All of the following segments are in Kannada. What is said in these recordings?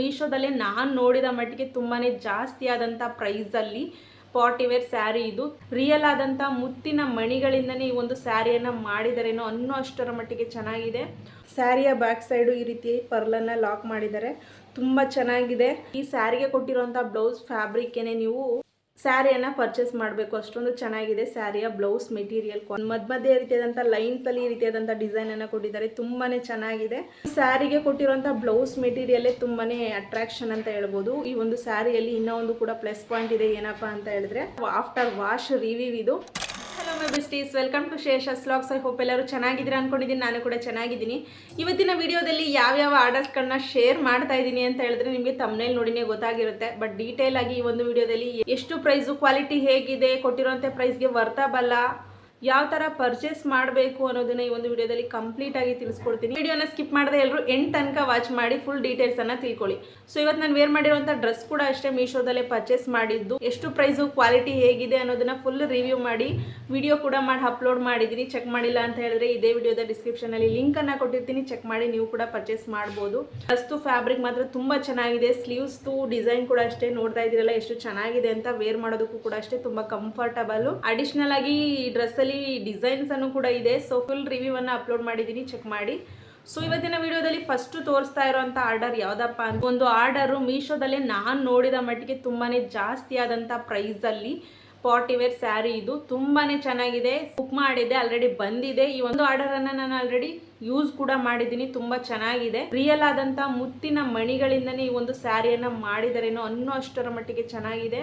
ಮೀಶೋದಲ್ಲೇ ನಾನು ನೋಡಿದ ಮಟ್ಟಿಗೆ ತುಂಬಾ ಜಾಸ್ತಿ ಆದಂಥ ಪ್ರೈಸಲ್ಲಿ ಫಾರ್ಟಿ ವೇರ್ ಸ್ಯಾರಿ ಇದು. ರಿಯಲ್ ಆದಂಥ ಮುತ್ತಿನ ಮಣಿಗಳಿಂದನೇ ಈ ಒಂದು ಸ್ಯಾರಿಯನ್ನು ಮಾಡಿದಾರೇನೋ ಅನ್ನೋ ಅಷ್ಟರ ಮಟ್ಟಿಗೆ ಚೆನ್ನಾಗಿದೆ. ಸ್ಯಾರಿಯ ಬ್ಯಾಕ್ ಸೈಡು ಈ ರೀತಿ ಪರ್ಲನ್ನು ಲಾಕ್ ಮಾಡಿದ್ದಾರೆ. ತುಂಬ ಚೆನ್ನಾಗಿದೆ. ಈ ಸ್ಯಾರಿಗೆ ಕೊಟ್ಟಿರುವಂಥ ಬ್ಲೌಸ್ ಫ್ಯಾಬ್ರಿಕ್ಕೇನೆ ನೀವು ಸ್ಯಾರಿಯನ್ನು ಪರ್ಚೇಸ್ ಮಾಡಬೇಕು. ಅಷ್ಟೊಂದು ಚೆನ್ನಾಗಿದೆ ಸ್ಯಾರಿಯ ಬ್ಲೌಸ್ ಮೆಟೀರಿಯಲ್ ಮಧ್ಯ ಮಧ್ಯ ರೀತಿಯಾದಂಥ ಲೈನ್ಸ್ ಅಲ್ಲಿ ಈ ಡಿಸೈನ್ ಅನ್ನ ಕೊಟ್ಟಿದ್ದಾರೆ. ತುಂಬಾನೇ ಚೆನ್ನಾಗಿದೆ. ಸ್ಯಾರಿಗೆ ಕೊಟ್ಟಿರುವಂಥ ಬ್ಲೌಸ್ ಮೆಟೀರಿಯಲ್ ತುಂಬಾನೇ ಅಟ್ರಾಕ್ಷನ್ ಅಂತ ಹೇಳ್ಬೋದು. ಈ ಒಂದು ಸ್ಯಾರಿಯಲ್ಲಿ ಇನ್ನೂ ಒಂದು ಕೂಡ ಪ್ಲಸ್ ಪಾಯಿಂಟ್ ಇದೆ. ಏನಪ್ಪಾ ಅಂತ ಹೇಳಿದ್ರೆ, ಆಫ್ಟರ್ ವಾಶ್ ರಿವ್ಯೂ ಇದು. ಮೈ ಬೆಸ್ಟೀಸ್ ವೆಲ್ಕಮ್ ಟು ಶೇಷ ಸ್ಲಾಗ್ಸ್ ಐ ಹೋಪ್ ಎಲ್ಲರೂ ಚೆನ್ನಾಗಿದ್ದೀರಾ ಅನ್ಕೊಂಡಿದ್ದೀನಿ. ನಾನು ಕೂಡ ಚೆನ್ನಾಗಿದ್ದೀನಿ. ಇವತ್ತಿನ ವಿಡಿಯೋದಲ್ಲಿ ಯಾವ್ಯಾವ ಆರ್ಡರ್ಸ್ಗಳನ್ನ ಶೇರ್ ಮಾಡ್ತಾ ಇದ್ದೀನಿ ಅಂತ ಹೇಳಿದ್ರೆ ನಿಮಗೆ ತಮ್ಮನೇಲಿ ನೋಡಿನೇ ಗೊತ್ತಾಗಿರುತ್ತೆ. ಬಟ್ ಡೀಟೇಲ್ ಆಗಿ ಈ ಒಂದು ವಿಡಿಯೋದಲ್ಲಿ ಎಷ್ಟು ಪ್ರೈಸು ಕ್ವಾಲಿಟಿ ಹೇಗಿದೆ ಕೊಟ್ಟಿರೋಂಥ ಪ್ರೈಸ್ಗೆ ವರ್ತಾಬಲ್ಲ ಯಾವ ಥರ ಪರ್ಚೇಸ್ ಮಾಡಬೇಕು ಅನ್ನೋದನ್ನ ಈ ಒಂದು ವಿಡಿಯೋದಲ್ಲಿ ಕಂಪ್ಲೀಟ್ ಆಗಿ ತಿಳಿಸ್ಕೊಡ್ತೀನಿ. ವಿಡಿಯೋನ ಸ್ಕಿಪ್ ಮಾಡದೆ ಎಲ್ಲರೂ ಎಂಡ್ ತನಕ ವಾಚ್ ಮಾಡಿ ಫುಲ್ ಡೀಟೇಲ್ಸ್ ಅನ್ನ ತಿಳ್ಕೊಳ್ಳಿ. ಸೊ ಇವತ್ತು ನಾನು ವೇರ್ ಮಾಡಿರುವಂಥ ಡ್ರೆಸ್ ಕೂಡ ಅಷ್ಟೇ ಮೀಶೋದಲ್ಲೇ ಪರ್ಚೇಸ್ ಮಾಡಿದ್ದು. ಎಷ್ಟು ಪ್ರೈಸು ಕ್ವಾಲಿಟಿ ಹೇಗಿದೆ ಅನ್ನೋದನ್ನ ಫುಲ್ ರಿವ್ಯೂ ಮಾಡಿ ವಿಡಿಯೋ ಕೂಡ ಮಾಡಿ ಅಪ್ಲೋಡ್ ಮಾಡಿದ್ದೀನಿ ಚೆಕ್ ಮಾಡಿಲ್ಲ ಅಂತ ಹೇಳಿದ್ರೆ ಇದೇ ವಿಡಿಯೋದ ಡಿಸ್ಕ್ರಿಪ್ಷನ್ ಅಲ್ಲಿ ಲಿಂಕ್ ಅನ್ನ ಕೊಟ್ಟಿರ್ತೀನಿ. ಚೆಕ್ ಮಾಡಿ ನೀವು ಕೂಡ ಪರ್ಚೇಸ್ ಮಾಡ್ಬೋದು. ಡ್ರೆಸ್ತು ಫ್ಯಾಬ್ರಿಕ್ ಮಾತ್ರ ತುಂಬಾ ಚೆನ್ನಾಗಿದೆ. ಸ್ಲೀವ್ಸ್ದು ಡಿಸೈನ್ ಕೂಡ ಅಷ್ಟೇ ನೋಡ್ತಾ ಇದ್ದೀರಲ್ಲ, ಎಷ್ಟು ಚೆನ್ನಾಗಿದೆ ಅಂತ ವೇರ್ ಮಾಡೋದಕ್ಕೂ ಕೂಡ ಅಷ್ಟೇ ತುಂಬಾ ಕಂಫರ್ಟಬಲ್ ಅಡಿಷನಲ್ ಆಗಿ ಈ ಡ್ರೆಸ್ ಅಲ್ಲಿ ಡಿಸೈನ್ಸ್ ಅನ್ನು ಕೂಡ ಇದೆ. ಸೊ ಫುಲ್ ರಿವ್ಯೂ ಅನ್ನು ಅಪ್ಲೋಡ್ ಮಾಡಿದ್ದೀನಿ ಚೆಕ್ ಮಾಡಿ. ಸೊ ಇವತ್ತಿನ ವಿಡಿಯೋದಲ್ಲಿ ಫಸ್ಟ್ ತೋರಿಸ್ತಾ ಇರೋವಂಥ ಆರ್ಡರ್ ಯಾವ್ದಪ್ಪ ಅಂತ ಒಂದು ಆರ್ಡರು ಮೀಶೋದಲ್ಲೇ ನಾನು ನೋಡಿದ ಮಟ್ಟಿಗೆ ತುಂಬಾನೇ ಜಾಸ್ತಿ ಆದಂಥ ಪ್ರೈಸಲ್ಲಿ ಪಾರ್ಟಿ ವೇರ್ ಸ್ಯಾರಿ ಇದು. ತುಂಬಾನೇ ಚೆನ್ನಾಗಿದೆ. ಬುಕ್ ಮಾಡಿದೆ ಆಲ್ರೆಡಿ ಬಂದಿದೆ. ಈ ಒಂದು ಆರ್ಡರ್ ಅನ್ನ ನಾನು ಆಲ್ರೆಡಿ ಯೂಸ್ ಕೂಡ ಮಾಡಿದ್ದೀನಿ ತುಂಬಾ ಚೆನ್ನಾಗಿದೆ. ರಿಯಲ್ ಆದಂತ ಮುತ್ತಿನ ಮಣಿಗಳಿಂದನೇ ಈ ಒಂದು ಸ್ಯಾರಿಯನ್ನ ಮಾಡಿದರೇನೋ ಅನ್ನೋ ಅಷ್ಟರ ಮಟ್ಟಿಗೆ ಚೆನ್ನಾಗಿದೆ.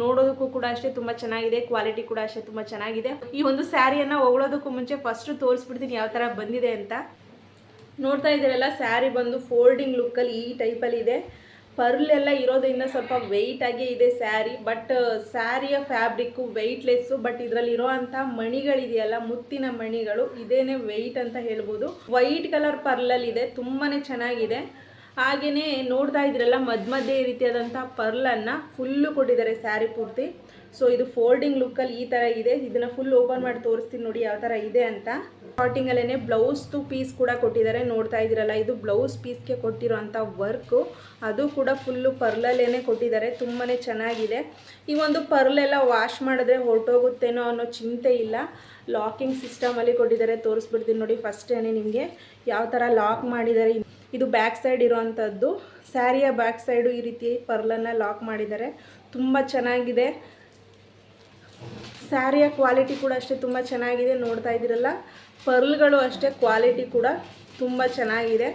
ನೋಡೋದಕ್ಕೂ ಕೂಡ ಅಷ್ಟೇ ತುಂಬಾ ಚೆನ್ನಾಗಿದೆ ಕ್ವಾಲಿಟಿ ಕೂಡ ಅಷ್ಟೇ ತುಂಬಾ ಚೆನ್ನಾಗಿದೆ. ಈ ಒಂದು ಸ್ಯಾರಿಯನ್ನ ಹೊಗಳೋದಕ್ಕೂ ಮುಂಚೆ ಫಸ್ಟ್ ತೋರಿಸ್ಬಿಡ್ತೀನಿ ಯಾವ ತರ ಬಂದಿದೆ ಅಂತ. ನೋಡ್ತಾ ಇದ್ದೀರಲ್ಲ, ಸ್ಯಾರಿ ಬಂದು ಫೋಲ್ಡಿಂಗ್ ಲುಕ್ ಅಲ್ಲಿ ಈ ಟೈಪಲ್ಲಿ ಇದೆ. ಪರ್ಲ್ ಎಲ್ಲ ಇರೋದ್ರಿಂದ ಸ್ವಲ್ಪ ವೆಯ್ಟ್ ಆಗಿ ಇದೆ ಸ್ಯಾರಿ ಬಟ್ ಸ್ಯಾರಿಯ ಫ್ಯಾಬ್ರಿಕ್ಕು ವೆಯ್ಟ್ಲೆಸ್ಸು ಬಟ್ ಇದರಲ್ಲಿ ಇರೋವಂಥ ಮಣಿಗಳಿದೆಯಲ್ಲ, ಮುತ್ತಿನ ಮಣಿಗಳು, ಇದೇನೆ ವೆಯ್ಟ್ ಅಂತ ಹೇಳ್ಬೋದು. ವೈಟ್ ಕಲರ್ ಪರ್ಲಲ್ಲಿ ಇದೆ ತುಂಬಾ ಚೆನ್ನಾಗಿದೆ. ಹಾಗೆಯೇ ನೋಡ್ತಾ ಇದ್ರಲ್ಲ ಮಧ್ಯ ಮಧ್ಯೆ ಈ ರೀತಿಯಾದಂಥ ಪರ್ಲನ್ನು ಫುಲ್ಲು ಕೊಟ್ಟಿದ್ದಾರೆ ಸ್ಯಾರಿ ಪೂರ್ತಿ. ಸೊ ಇದು ಫೋಲ್ಡಿಂಗ್ ಲುಕ್ಕಲ್ಲಿ ಈ ಥರ ಇದೆ. ಇದನ್ನು ಫುಲ್ ಓಪನ್ ಮಾಡಿ ತೋರಿಸ್ತೀನಿ ನೋಡಿ ಯಾವ ಥರ ಇದೆ ಅಂತ. ಸ್ಟಾರ್ಟಿಂಗಲ್ಲೇ ಬ್ಲೌಸ್ದು ಪೀಸ್ ಕೂಡ ಕೊಟ್ಟಿದ್ದಾರೆ. ನೋಡ್ತಾ ಇದ್ದೀರಲ್ಲ, ಇದು ಬ್ಲೌಸ್ ಪೀಸ್ಗೆ ಕೊಟ್ಟಿರೋಂಥ ವರ್ಕು ಅದು ಕೂಡ ಫುಲ್ಲು ಪರ್ಲಲ್ಲೇ ಕೊಟ್ಟಿದ್ದಾರೆ. ತುಂಬಾ ಚೆನ್ನಾಗಿದೆ. ಈ ಒಂದು ಪರ್ಲೆಲ್ಲ ವಾಶ್ ಮಾಡಿದ್ರೆ ಹೊರಟೋಗುತ್ತೇನೋ ಅನ್ನೋ ಚಿಂತೆ ಇಲ್ಲ. ಲಾಕಿಂಗ್ ಸಿಸ್ಟಮಲ್ಲಿ ಕೊಟ್ಟಿದ್ದಾರೆ. ತೋರಿಸ್ಬಿಡ್ತೀನಿ ನೋಡಿ ಫಸ್ಟೇ ನಿಮಗೆ. ಯಾವ ಥರ ಲಾಕ್ ಮಾಡಿದ್ದಾರೆ. ಇದು ಬ್ಯಾಕ್ ಸೈಡ್ ಇರುವಂಥದ್ದು. ಸ್ಯಾರಿಯ ಬ್ಯಾಕ್ ಸೈಡು ಈ ರೀತಿ ಪರ್ಲನ್ನು ಲಾಕ್ ಮಾಡಿದ್ದಾರೆ. ತುಂಬ ಚೆನ್ನಾಗಿದೆ. ಸ್ಯಾರಿಯ ಕ್ವಾಲಿಟಿ ಕೂಡ ಅಷ್ಟೇ ತುಂಬ ಚೆನ್ನಾಗಿದೆ. ನೋಡ್ತಾ ಇದ್ದೀರಲ್ಲ? ಪರ್ಲ್ಗಳು ಅಷ್ಟೇ ಕ್ವಾಲಿಟಿ ಕೂಡ ತುಂಬ ಚೆನ್ನಾಗಿದೆ.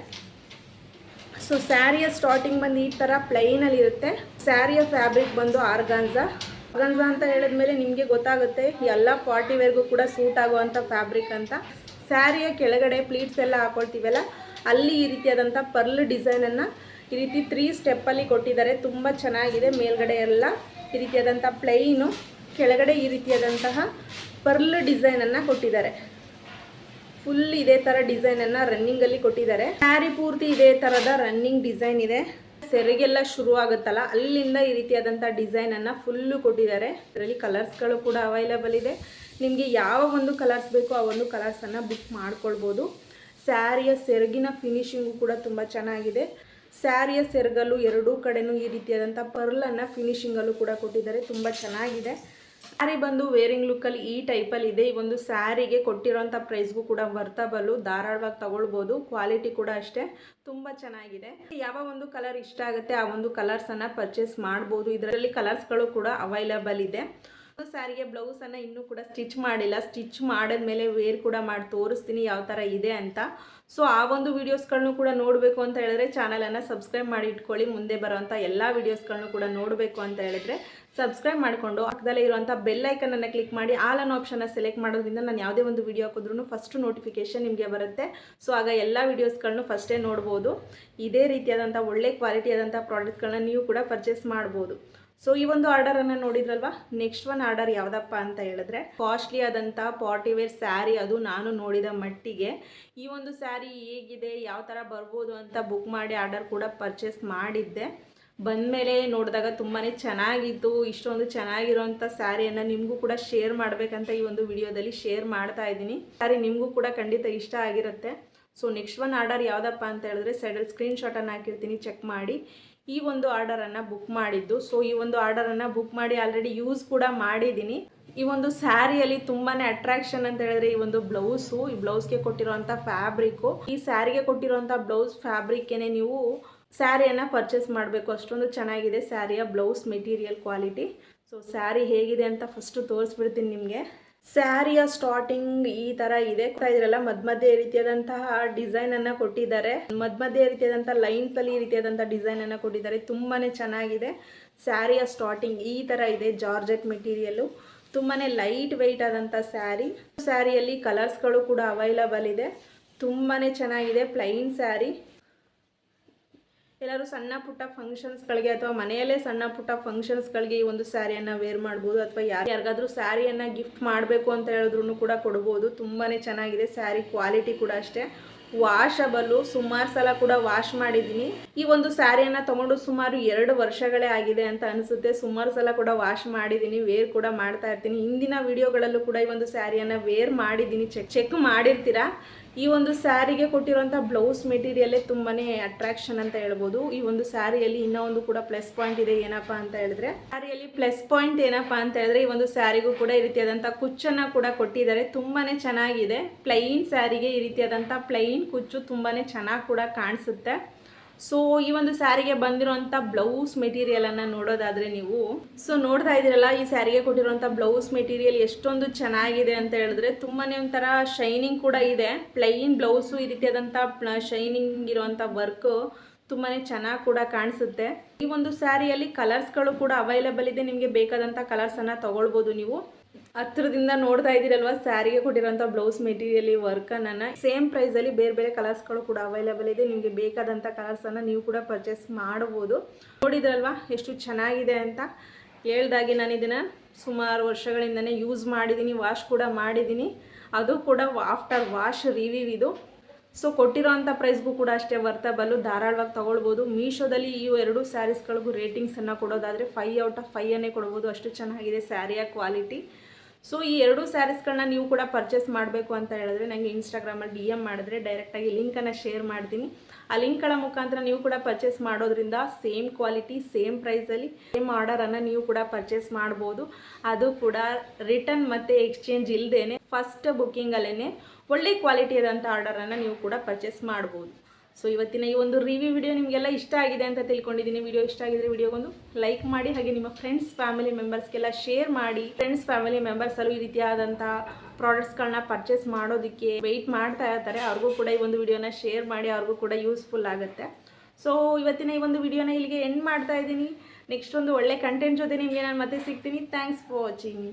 ಸೊ, ಸ್ಯಾರಿಯ ಸ್ಟಾರ್ಟಿಂಗ್ ಬಂದು ಈ ಥರ ಪ್ಲೈನಲ್ಲಿ ಇರುತ್ತೆ. ಸ್ಯಾರಿಯ ಫ್ಯಾಬ್ರಿಕ್ ಬಂದು ಆರ್ಗಾನ್ಸ. ಆರ್ಗಾನ್ಸಾ ಅಂತ ಹೇಳಿದ್ಮೇಲೆ ನಿಮಗೆ ಗೊತ್ತಾಗುತ್ತೆ. ಎಲ್ಲ ಪಾರ್ಟಿ ವೇರ್ಗೂ ಕೂಡ ಸೂಟ್ ಆಗುವಂಥ ಫ್ಯಾಬ್ರಿಕ್ ಅಂತ. ಸ್ಯಾರಿಯ ಕೆಳಗಡೆ ಪ್ಲೀಟ್ಸ್ ಎಲ್ಲ ಹಾಕೊಳ್ತೀವಲ್ಲ? ಅಲ್ಲಿ ಈ ರೀತಿಯಾದಂಥ ಪರ್ಲ್ ಡಿಸೈನನ್ನು ಈ ರೀತಿ ತ್ರೀ ಸ್ಟೆಪ್ಪಲ್ಲಿ ಕೊಟ್ಟಿದ್ದಾರೆ. ತುಂಬ ಚೆನ್ನಾಗಿದೆ. ಮೇಲ್ಗಡೆ ಎಲ್ಲ ಈ ರೀತಿಯಾದಂಥ ಪ್ಲೈನು ಕೆಳಗಡೆ ಈ ರೀತಿಯಾದಂತಹ ಪರ್ಲ್ ಡಿಸೈನನ್ನು ಕೊಟ್ಟಿದ್ದಾರೆ. ಫುಲ್ ಇದೇ ಥರ ಡಿಸೈನನ್ನು ರನ್ನಿಂಗಲ್ಲಿ ಕೊಟ್ಟಿದ್ದಾರೆ. ಸ್ಯಾರಿ ಪೂರ್ತಿ ಇದೇ ಥರದ ರನ್ನಿಂಗ್ ಡಿಸೈನ್ ಇದೆ. ಸೆರೆಗೆಲ್ಲ ಶುರು ಆಗುತ್ತಲ್ಲ, ಅಲ್ಲಿಂದ ಈ ರೀತಿಯಾದಂಥ ಡಿಸೈನನ್ನು ಫುಲ್ಲು ಕೊಟ್ಟಿದ್ದಾರೆ. ಅದರಲ್ಲಿ ಕಲರ್ಸ್ಗಳು ಕೂಡ ಅವೈಲೇಬಲ್ ಇದೆ. ನಿಮಗೆ ಯಾವ ಒಂದು ಕಲರ್ಸ್ ಬೇಕೋ ಆ ಒಂದು ಕಲರ್ಸನ್ನು ಬುಕ್ ಮಾಡ್ಕೊಳ್ಬೋದು. ಸ್ಯಾರಿಯ ಸೆರಗಿನ ಫಿನಿಶಿಂಗು ಕೂಡ ತುಂಬ ಚೆನ್ನಾಗಿದೆ. ಸ್ಯಾರಿಯ ಸೆರಗಲು ಎರಡೂ ಕಡೆನೂ ಈ ರೀತಿಯಾದಂಥ ಪರ್ಲನ್ನು ಫಿನಿಶಿಂಗಲ್ಲೂ ಕೂಡ ಕೊಟ್ಟಿದ್ದಾರೆ. ತುಂಬ ಚೆನ್ನಾಗಿದೆ. ಸ್ಯಾರಿ ಬಂದು ವೇರಿಂಗ್ ಲುಕ್ಕಲ್ಲಿ ಈ ಟೈಪಲ್ಲಿ ಇದೆ. ಈ ಒಂದು ಸ್ಯಾರಿಗೆ ಕೊಟ್ಟಿರೋಂಥ ಪ್ರೈಸ್ಗೂ ಕೂಡ ವರ್ತಬಲ್ಲು ಧಾರಾಳವಾಗಿ ತಗೊಳ್ಬೋದು. ಕ್ವಾಲಿಟಿ ಕೂಡ ಅಷ್ಟೇ. ತುಂಬ ಚೆನ್ನಾಗಿದೆ. ಯಾವ ಒಂದು ಕಲರ್ ಇಷ್ಟ ಆಗುತ್ತೆ ಆ ಒಂದು ಕಲರ್ಸನ್ನು ಪರ್ಚೇಸ್ ಮಾಡ್ಬೋದು. ಇದರಲ್ಲಿ ಕಲರ್ಸ್ಗಳು ಕೂಡ ಅವೈಲಬಲ್ ಇದೆ. ಸ್ಯಾರಿಗೆ ಬ್ಲೌಸನ್ನು ಇನ್ನೂ ಕೂಡ ಸ್ಟಿಚ್ ಮಾಡಿಲ್ಲ. ಸ್ಟಿಚ್ ಮಾಡಿದ್ಮೇಲೆ ವೇರ್ ಕೂಡ ಮಾಡಿ ತೋರಿಸ್ತೀನಿ ಯಾವ ಥರ ಇದೆ ಅಂತ. ಸೊ ಆ ಒಂದು ವೀಡಿಯೋಸ್ಗಳನ್ನೂ ಕೂಡ ನೋಡಬೇಕು ಅಂತ ಹೇಳಿದ್ರೆ ಚಾನಲನ್ನು ಸಬ್ಸ್ಕ್ರೈಬ್ ಮಾಡಿ ಇಟ್ಕೊಳ್ಳಿ. ಮುಂದೆ ಬರೋವಂಥ ಎಲ್ಲ ವೀಡಿಯೋಸ್ಗಳನ್ನೂ ಕೂಡ ನೋಡಬೇಕು ಅಂತ ಹೇಳಿದ್ರೆ ಸಬ್ಸ್ಕ್ರೈಬ್ ಮಾಡಿಕೊಂಡು ಪಕ್ಕದಲ್ಲೇ ಇರುವಂಥ ಬೆಲ್ ಐಕನನ್ನು ಕ್ಲಿಕ್ ಮಾಡಿ ಆಲ್ ಅನ್ ಆಪ್ಷನ್ನ ಸೆಲೆಕ್ಟ್ ಮಾಡೋದ್ರಿಂದ ನಾನು ಯಾವುದೇ ಒಂದು ವೀಡಿಯೋ ಹಾಕಿದ್ರೂ ಫಸ್ಟ್ ನೋಟಿಫಿಕೇಶನ್ ನಿಮಗೆ ಬರುತ್ತೆ. ಸೊ ಆಗ ಎಲ್ಲ ವೀಡಿಯೋಸ್ಗಳನ್ನು ಫಸ್ಟೇ ನೋಡ್ಬೋದು. ಇದೇ ರೀತಿಯಾದಂಥ ಒಳ್ಳೆ ಕ್ವಾಲಿಟಿ ಕ್ವಾಲಿಟಿಯಾದಂಥ ಪ್ರಾಡಕ್ಟ್ಗಳನ್ನ ನೀವು ಕೂಡ ಪರ್ಚೇಸ್ ಮಾಡ್ಬೋದು. ಸೊ ಈ ಒಂದು ಆರ್ಡರನ್ನು ನೋಡಿದ್ರಲ್ವಾ? ನೆಕ್ಸ್ಟ್ ಒನ್ ಆರ್ಡರ್ ಯಾವುದಪ್ಪ ಅಂತ ಹೇಳಿದ್ರೆ ಕಾಸ್ಟ್ಲಿ ಆದಂಥ ಪಾರ್ಟಿ ವೇರ್ ಸ್ಯಾರಿ ಅದು ನಾನು ನೋಡಿದ ಮಟ್ಟಿಗೆ. ಈ ಒಂದು ಸ್ಯಾರಿ ಹೇಗಿದೆ, ಯಾವ ಥರ ಬರ್ಬೋದು ಅಂತ ಬುಕ್ ಮಾಡಿ ಆರ್ಡರ್ ಕೂಡ ಪರ್ಚೇಸ್ ಮಾಡಿದ್ದೆ. ಬಂದಮೇಲೆ ನೋಡಿದಾಗ ತುಂಬಾ ಚೆನ್ನಾಗಿತ್ತು, ಇಷ್ಟೊಂದು ಚೆನ್ನಾಗಿರೋಂಥ ಸ್ಯಾರಿಯನ್ನು ನಿಮಗೂ ಕೂಡ ಶೇರ್ ಮಾಡಬೇಕಂತ ಈ ಒಂದು ವಿಡಿಯೋದಲ್ಲಿ ಶೇರ್ ಮಾಡ್ತಾ ಇದ್ದೀನಿ. ಸ್ಯಾರಿ ನಿಮಗೂ ಕೂಡ ಖಂಡಿತ ಇಷ್ಟ ಆಗಿರುತ್ತೆ. ಸೊ ನೆಕ್ಸ್ಟ್ ಒನ್ ಆರ್ಡರ್ ಯಾವುದಪ್ಪ ಅಂತ ಹೇಳಿದ್ರೆ ಸೈಡಲ್ಲಿ ಸ್ಕ್ರೀನ್ಶಾಟನ್ನು ಹಾಕಿರ್ತೀನಿ ಚೆಕ್ ಮಾಡಿ. ಈ ಒಂದು ಆರ್ಡರನ್ನು ಬುಕ್ ಮಾಡಿದ್ದು. ಸೊ ಈ ಒಂದು ಆರ್ಡರನ್ನು ಬುಕ್ ಮಾಡಿ ಆಲ್ರೆಡಿ ಯೂಸ್ ಕೂಡ ಮಾಡಿದ್ದೀನಿ. ಈ ಒಂದು ಸ್ಯಾರಿಯಲ್ಲಿ ತುಂಬಾ ಅಟ್ರಾಕ್ಷನ್ ಅಂತ ಹೇಳಿದ್ರೆ ಈ ಒಂದು ಬ್ಲೌಸು ಈ ಬ್ಲೌಸ್ಗೆ ಕೊಟ್ಟಿರುವಂಥ ಫ್ಯಾಬ್ರಿಕ್ಕು ಈ ಸ್ಯಾರಿಗೆ ಕೊಟ್ಟಿರುವಂಥ ಬ್ಲೌಸ್ ಫ್ಯಾಬ್ರಿಕ್ಕೇನೆ ನೀವು ಸ್ಯಾರಿಯನ್ನು ಪರ್ಚೇಸ್ ಮಾಡಬೇಕು. ಅಷ್ಟೊಂದು ಚೆನ್ನಾಗಿದೆ ಸ್ಯಾರಿಯ blouse material quality so sari ಹೇಗಿದೆ ಅಂತ ಫಸ್ಟು ತೋರಿಸ್ಬಿಡ್ತೀನಿ ನಿಮಗೆ. ಸ್ಯಾರಿಯ ಸ್ಟಾರ್ಟಿಂಗ್ ಈ ತರ ಇದೆ. ಇದ್ರಲ್ಲ ಮಧ್ಯ ರೀತಿಯಾದಂತಹ ಡಿಸೈನ್ ಅನ್ನ ಕೊಟ್ಟಿದ್ದಾರೆ. ಮಧ್ಯ ಮಧ್ಯೆ ರೀತಿಯಾದಂತಹ ಲೈನ್ಸ್ ಅಲ್ಲಿ ಈ ರೀತಿಯಾದಂತಹ ಡಿಸೈನ್ ಅನ್ನ ಕೊಟ್ಟಿದ್ದಾರೆ. ತುಂಬಾನೇ ಚೆನ್ನಾಗಿದೆ. ಸ್ಯಾರಿಯ ಸ್ಟಾರ್ಟಿಂಗ್ ಈ ತರ ಇದೆ, ಜಾರ್ಜೆಟ್ ಮೆಟೀರಿಯಲ್ ತುಂಬಾನೇ ಲೈಟ್ ವೆಯ್ಟ್ ಆದಂಥ ಸ್ಯಾರಿ. ಸ್ಯಾರಿಯಲ್ಲಿ ಕಲರ್ಸ್ಗಳು ಕೂಡ ಅವೈಲಬಲ್ ಇದೆ. ತುಂಬಾನೇ ಚೆನ್ನಾಗಿದೆ ಪ್ಲೈನ್ ಸ್ಯಾರಿ. ಎಲ್ಲರೂ ಸಣ್ಣ ಪುಟ್ಟ ಫಂಕ್ಷನ್ಸ್ಗಳಿಗೆ ಅಥವಾ ಮನೆಯಲ್ಲೇ ಸಣ್ಣ ಪುಟ್ಟ ಫಂಕ್ಷನ್ಸ್ಗಳಿಗೆ ಈ ಒಂದು ಸ್ಯಾರಿಯನ್ನು ವೇರ್ ಮಾಡ್ಬೋದು ಅಥವಾ ಯಾರು, ಯಾರಿಗಾದ್ರೂ ಸ್ಯಾರಿಯನ್ನು ಗಿಫ್ಟ್ ಮಾಡಬೇಕು ಅಂತ ಹೇಳಿದ್ರು ಕೂಡ ಕೊಡ್ಬೋದು. ತುಂಬಾ ಚೆನ್ನಾಗಿದೆ, ಸ್ಯಾರಿ ಕ್ವಾಲಿಟಿ ಕೂಡ ಅಷ್ಟೇ. ವಾಷಬಲ್ಲು ಸುಮಾರು ಸಲ ಕೂಡ ವಾಶ್ ಮಾಡಿದ್ದೀನಿ. ಈ ಒಂದು ಸ್ಯಾರಿಯನ್ನು ತಗೊಂಡು ಸುಮಾರು ಎರಡು ವರ್ಷಗಳೇ ಆಗಿದೆ ಅಂತ ಅನಿಸುತ್ತೆ. ಸುಮಾರು ಸಲ ಕೂಡ ವಾಶ್ ಮಾಡಿದ್ದೀನಿ ವೇರ್ ಕೂಡ ಮಾಡ್ತಾ ಇರ್ತೀನಿ. ಹಿಂದಿನ ವಿಡಿಯೋಗಳಲ್ಲೂ ಕೂಡ ಈ ಒಂದು ಸ್ಯಾರಿಯನ್ನು ವೇರ್ ಮಾಡಿದ್ದೀನಿ. ಚೆಕ್ ಚೆಕ್ ಮಾಡಿರ್ತೀರಾ? ಈ ಒಂದು ಸ್ಯಾರಿಗೆ ಕೊಟ್ಟಿರುವಂಥ ಬ್ಲೌಸ್ ಮೆಟೀರಿಯಲ್ಲೇ ತುಂಬಾನೇ ಅಟ್ರಾಕ್ಷನ್ ಅಂತ ಹೇಳ್ಬೋದು. ಈ ಒಂದು ಸ್ಯಾರಿಯಲ್ಲಿ ಇನ್ನೊಂದು ಕೂಡ ಪ್ಲಸ್ ಪಾಯಿಂಟ್ ಇದೆ ಏನಪ್ಪಾ ಅಂತ ಹೇಳಿದ್ರೆ. ಸ್ಯಾರಿಯಲ್ಲಿ ಪ್ಲಸ್ ಪಾಯಿಂಟ್ ಏನಪ್ಪಾ ಅಂತ ಹೇಳಿದ್ರೆ ಈ ಒಂದು ಸ್ಯಾರಿಗೂ ಕೂಡ ಈ ರೀತಿಯಾದಂಥ ಕುಚ್ಚನ್ನು ಕೂಡ ಕೊಟ್ಟಿದ್ದಾರೆ. ತುಂಬಾನೇ ಚೆನ್ನಾಗಿದೆ. ಪ್ಲೈನ್ ಸ್ಯಾರಿಗೆ ಈ ರೀತಿಯಾದಂಥ ಪ್ಲೈನ್ ಕುಚ್ಚು ತುಂಬಾನೇ ಚೆನ್ನಾಗಿ ಕೂಡ ಕಾಣಿಸುತ್ತೆ. ಸೊ ಈ ಒಂದು ಸ್ಯಾರಿಗೆ ಬಂದಿರುವಂಥ ಬ್ಲೌಸ್ ಮೆಟೀರಿಯಲನ್ನು ನೋಡೋದಾದರೆ ನೀವು ಸೊ ನೋಡ್ತಾ ಇದ್ದೀರಲ್ಲ, ಈ ಸ್ಯಾರಿಗೆ ಕೊಟ್ಟಿರುವಂಥ ಬ್ಲೌಸ್ ಮೆಟೀರಿಯಲ್ ಎಷ್ಟೊಂದು ಚೆನ್ನಾಗಿದೆ ಅಂತ ಹೇಳಿದ್ರೆ ತುಂಬಾ ಒಂಥರ ಶೈನಿಂಗ್ ಕೂಡ ಇದೆ. ಪ್ಲೈನ್ ಬ್ಲೌಸು ಈ ರೀತಿಯಾದಂಥ ಶೈನಿಂಗ್ ಇರುವಂಥ ವರ್ಕು ತುಂಬಾ ಚೆನ್ನಾಗಿ ಕೂಡ ಕಾಣಿಸುತ್ತೆ. ಈ ಒಂದು ಸ್ಯಾರಿಯಲ್ಲಿ ಕಲರ್ಸ್ಗಳು ಕೂಡ ಅವೈಲೇಬಲ್ ಇದೆ. ನಿಮಗೆ ಬೇಕಾದಂಥ ಕಲರ್ಸನ್ನು ತಗೊಳ್ಬೋದು ನೀವು. ಹತ್ರದಿಂದ ನೋಡ್ತಾ ಇದ್ದೀರಲ್ವಾ? ಸ್ಯಾರಿಗೆ ಕೊಟ್ಟಿರೋಂಥ ಬ್ಲೌಸ್ ಮೆಟೀರಿಯಲ್ ವರ್ಕನ್ನು ಸೇಮ್ ಪ್ರೈಸಲ್ಲಿ ಬೇರೆ ಬೇರೆ ಕಲರ್ಸ್ಗಳು ಕೂಡ ಅವೈಲೇಬಲ್ ಇದೆ. ನಿಮಗೆ ಬೇಕಾದಂಥ ಕಲರ್ಸನ್ನು ನೀವು ಕೂಡ ಪರ್ಚೇಸ್ ಮಾಡ್ಬೋದು ನೋಡಿದ್ರಲ್ವಾ? ಎಷ್ಟು ಚೆನ್ನಾಗಿದೆ ಅಂತ. ಹೇಳ್ದಾಗೆ ನಾನು ಇದನ್ನು ಸುಮಾರು ವರ್ಷಗಳಿಂದನೇ ಯೂಸ್ ಮಾಡಿದ್ದೀನಿ ವಾಶ್ ಕೂಡ ಮಾಡಿದ್ದೀನಿ ಅದು ಕೂಡ ಆಫ್ಟರ್ ವಾಶ್ ರಿವ್ಯೂ ಇದು. ಸೊ ಕೊಟ್ಟಿರೋ ಅಂಥ ಪ್ರೈಸ್ಗೂ ಕೂಡ ಅಷ್ಟೇ ವರ್ತಬಲ್ಲು ಧಾರಾಳವಾಗಿ ತೊಗೊಳ್ಬೋದು. ಮೀಶೋದಲ್ಲಿ ಈ ಎರಡು ಸ್ಯಾರೀಸ್ಗಳಿಗೂ ರೇಟಿಂಗ್ಸನ್ನು ಕೊಡೋದಾದರೆ ಫೈ ಔಟ್ ಆಫ್ ಫೈಯನ್ನೇ ಕೊಡ್ಬೋದು. ಅಷ್ಟು ಚೆನ್ನಾಗಿದೆ ಸ್ಯಾರಿಯ ಕ್ವಾಲಿಟಿ ಸೊ ಈ ಎರಡು ಸ್ಯಾರೀಸ್ಗಳನ್ನ ನೀವು ಕೂಡ ಪರ್ಚೇಸ್ ಮಾಡಬೇಕು ಅಂತ ಹೇಳಿದ್ರೆ ನನಗೆ ಇನ್ಸ್ಟಾಗ್ರಾಮಲ್ಲಿ ಡಿ ಎಂ ಮಾಡಿದ್ರೆ ಡೈರೆಕ್ಟಾಗಿ ಲಿಂಕನ್ನು ಶೇರ್ ಮಾಡ್ತೀನಿ. ಆ ಲಿಂಕ್ಗಳ ಮುಖಾಂತರ ನೀವು ಕೂಡ ಪರ್ಚೇಸ್ ಮಾಡೋದ್ರಿಂದ ಸೇಮ್ ಕ್ವಾಲಿಟಿ ಸೇಮ್ ಪ್ರೈಸಲ್ಲಿ ಸೇಮ್ ಆರ್ಡರನ್ನು ನೀವು ಕೂಡ ಪರ್ಚೇಸ್ ಮಾಡ್ಬೋದು. ಅದು ಕೂಡ ರಿಟರ್ನ್ ಮತ್ತು ಎಕ್ಸ್ಚೇಂಜ್ ಇಲ್ಲದೇ ಫಸ್ಟ್ ಬುಕ್ಕಿಂಗಲ್ಲೇ ಒಳ್ಳೆ ಕ್ವಾಲಿಟಿ ಇರೋಂಥ ಆರ್ಡರನ್ನು ನೀವು ಕೂಡ ಪರ್ಚೇಸ್ ಮಾಡ್ಬೋದು. ಸೊ ಇವತ್ತಿನ ಈ ಒಂದು ರಿವ್ಯೂ ವಿಡಿಯೋ ನಿಮಗೆಲ್ಲ ಇಷ್ಟ ಆಗಿದೆ ಅಂತ ತಿಳ್ಕೊಂಡಿದ್ದೀನಿ. ವಿಡಿಯೋ ಇಷ್ಟ ಆಗಿದ್ರೆ ವಿಡಿಯೋಗೊಂದು ಲೈಕ್ ಮಾಡಿ, ಹಾಗೆ ನಿಮ್ಮ ಫ್ರೆಂಡ್ಸ್ ಫ್ಯಾಮಿಲಿ ಮೆಂಬರ್ಸ್ಗೆಲ್ಲ ಶೇರ್ ಮಾಡಿ. ಫ್ರೆಂಡ್ಸ್ ಫ್ಯಾಮಿಲಿ ಮೆಂಬರ್ಸಲ್ಲೂ ಈ ರೀತಿಯಾದಂಥ ಪ್ರಾಡಕ್ಟ್ಸ್ಗಳನ್ನ ಪರ್ಚೇಸ್ ಮಾಡೋದಕ್ಕೆ ವೆಯ್ಟ್ ಮಾಡ್ತಾ ಇರ್ತಾರೆ. ಅವ್ರಿಗೂ ಕೂಡ ಈ ಒಂದು ವಿಡಿಯೋನ ಶೇರ್ ಮಾಡಿ, ಅವ್ರಿಗೂ ಕೂಡ ಯೂಸ್ಫುಲ್ ಆಗುತ್ತೆ. ಸೊ ಇವತ್ತಿನ ಈ ಒಂದು ವಿಡಿಯೋನ ಇಲ್ಲಿಗೆ ಎಂಡ್ ಮಾಡ್ತಾ ಇದ್ದೀನಿ. ನೆಕ್ಸ್ಟ್ ಒಂದು ಒಳ್ಳೆ ಕಂಟೆಂಟ್ ಜೊತೆ ನಿಮಗೆ ನಾನು ಮತ್ತೆ ಸಿಗ್ತೀನಿ. Thanks for watching